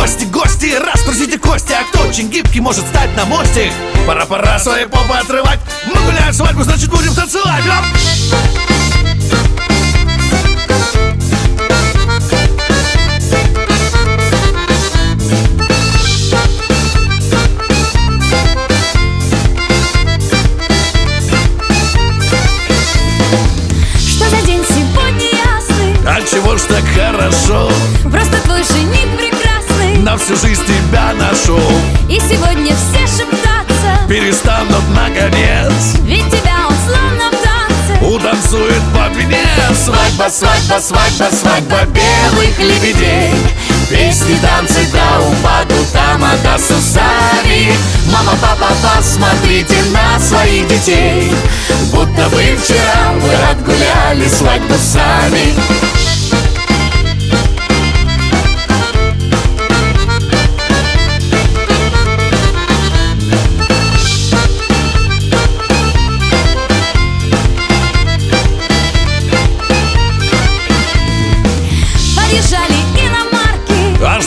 Гости, гости, раскрутите кости. А кто очень гибкий, может стать на мостик? Пора-пора свои попы отрывать. Мы гуляем свадьбу, значит будем танцевать. Оп! На всю жизнь тебя нашел. И сегодня все шептаться. Перестанут наконец. Ведь тебя он словно в танце. Утанцует под венец Свадьба, свадьба, свадьба, свадьба белых лебедей. Песни, танцы до упаду тамада с усами Мама, папа, посмотрите на своих детей. Будто бы вчера вы отгуляли свадьбу сами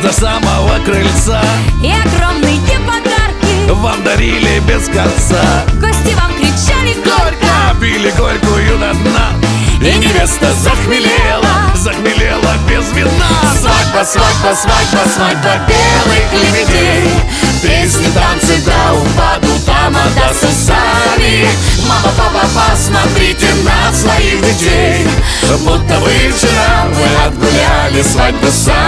до самого крыльца. И огромные подарки. Вам дарили без конца. Гости вам кричали горько Пили горькую до дна. И невеста захмелела Захмелела без вина. Свадьба, свадьба, свадьба, свадьба белых лебедей Песни, танцы до упаду тамада с усами Мама, папа, посмотрите на своих детей. Будто вы вчера вы отгуляли свадьбу сами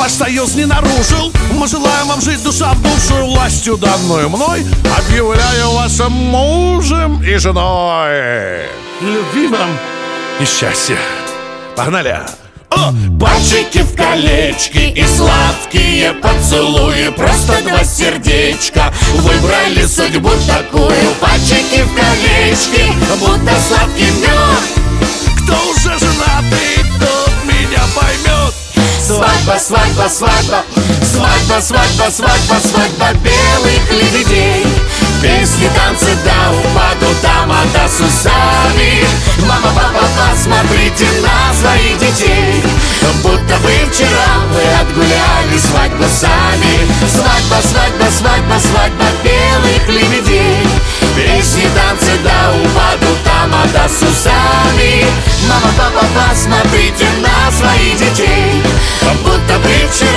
ваш союз не нарушил. Мы желаем вам жить душа в душу Властью данную мной. Объявляю вашим мужем и женой. Любви вам. И счастья. Погнали! О! Пальчики в колечки и сладкие поцелуи. Просто два сердечка Выбрали судьбу такую. Пальчики в колечки Будто Свадьба, свадьба, свадьба. Свадьба, свадьба, свадьба, свадьба белых лебедей. Песни, танцы до упаду тамада с усами Мама, папа, посмотрите на своих детей. Будто бы вчера вы отгуляли свадьбу сами. Свадьба, свадьба, свадьба, свадьба белых лебедей. Песни, танцы до упаду тамада с усами Мама, папа, посмотрите на своих детей Будто бы вчера